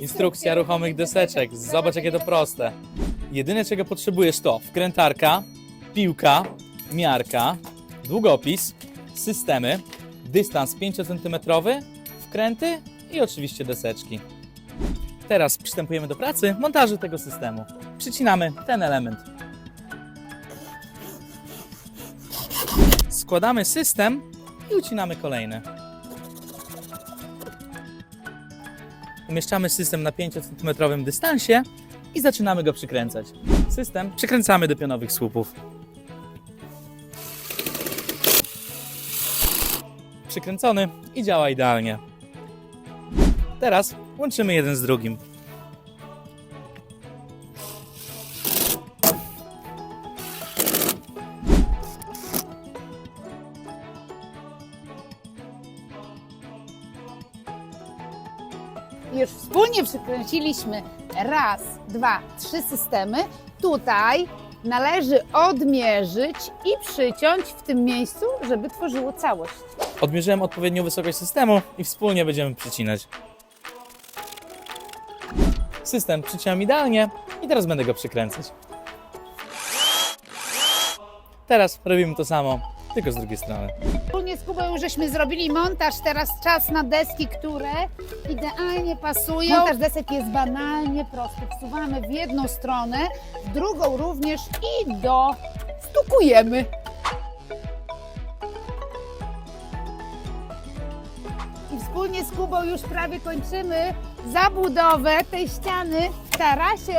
Instrukcja ruchomych deseczek. Zobacz, jakie to proste. Jedyne, czego potrzebujesz to wkrętarka, piłka, miarka, długopis, systemy, dystans 5 cm, wkręty i oczywiście deseczki. Teraz przystępujemy do pracy montażu tego systemu. Przycinamy ten element. Składamy system i ucinamy kolejny. Umieszczamy system na 5 cm dystansie i zaczynamy go przykręcać. System przykręcamy do pionowych słupów. Przykręcony i działa idealnie. Teraz łączymy jeden z drugim. Już wspólnie przykręciliśmy raz, dwa, trzy systemy. Tutaj należy odmierzyć i przyciąć w tym miejscu, żeby tworzyło całość. Odmierzyłem odpowiednią wysokość systemu i wspólnie będziemy przycinać. System przyciąłem idealnie i teraz będę go przykręcać. Teraz robimy to samo, tylko z drugiej strony. Wspólnie z Kubą już żeśmy zrobili montaż, teraz czas na deski, które idealnie pasują. Montaż desek jest banalnie prosty. Wsuwamy w jedną stronę, w drugą również i do stukujemy. I wspólnie z Kubą już prawie kończymy zabudowę tej ściany w tarasie